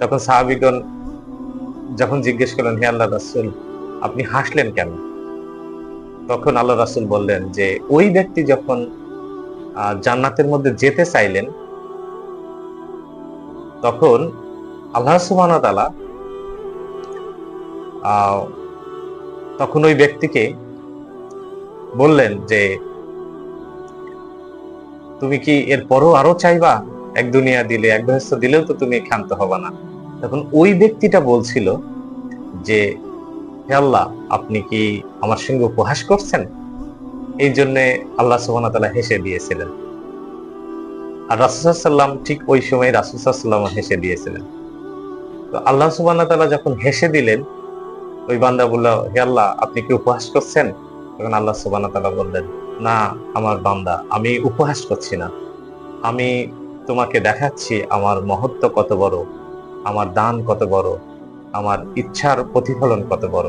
তখন সাহাবিগণ যখন জিজ্ঞেস করলেন, হে আল্লাহ রাসুল, আপনি হাসলেন কেন? তখন আল্লাহ রাসুল বললেন যে, ওই ব্যক্তি যখন জান্নাতের মধ্যে যেতে চাইলেন, তখন আল্লাহ সুবহান তালা তখন ওই ব্যক্তিকে বললেন যে, তুমি কি এর পরও আরও চাইবা? এক দুনিয়া দিলে, এক বয়স্ত দিলেও তো তুমি ক্ষান্ত হবা না। তখন ওই ব্যক্তিটা বলছিল যে, হে আল্লাহ, আপনি কি আমার সঙ্গে উপহাস করছেন? এই জন্য আল্লাহ সুবহান তাআলা হেসে দিয়েছিলেন। আর রাসুসাল্লাম ঠিক ওই সময় রাসুসাল্লাম হেসে দিয়েছিলেন। তো আল্লাহ সুবহান তালা যখন হেসে দিলেন, ওই বান্দা বলল, হে আল্লাহ, আপনি কি উপহাস করছেন? তখন আল্লাহ সুবহান তালা বললেন, না, আমার বান্দা, আমি উপহাস করছি না। আমি তোমাকে দেখাচ্ছি আমার মহত্ব কত বড়, আমার দান কত বড়, আমার ইচ্ছার প্রতিফলন কত বড়।